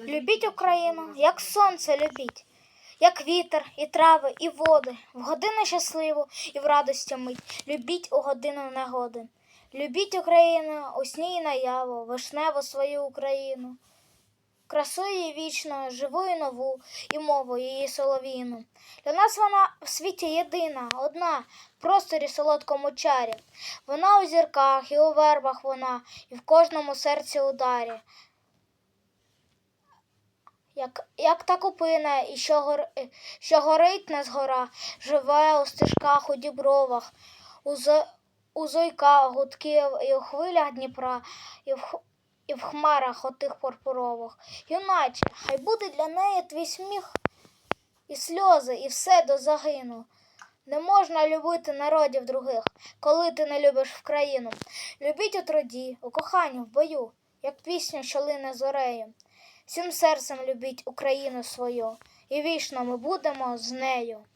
Любіть Україну, як сонце любіть, як вітер, і трави, і води, в годину щасливу і в радості мить. Любіть у годину негоди. Любіть Україну, у сні і наяву, вишневу свою Україну. Красу її вічно, живу і нову, і мову її солов'їну. Для нас вона в світі єдина, одна, в просторі солодкому чарі. Вона у зірках і у вербах вона, і в кожному серці ударі. Як, як та купина, і що, гор, е, що горить не згора, живе у стежках, у дібровах, у, зо, у зойках гудків і у хвилях Дніпра, і в, і в хмарах отих пурпурових. Юначе, хай буде для неї твій сміх і сльози, і все до загину. Не можна любити народів других, коли ти не любиш в країну. Любіть у труді, у коханні, в бою, як пісню, що лине зорею. Всім серцем любіть Україну свою, і вічно ми будемо з нею.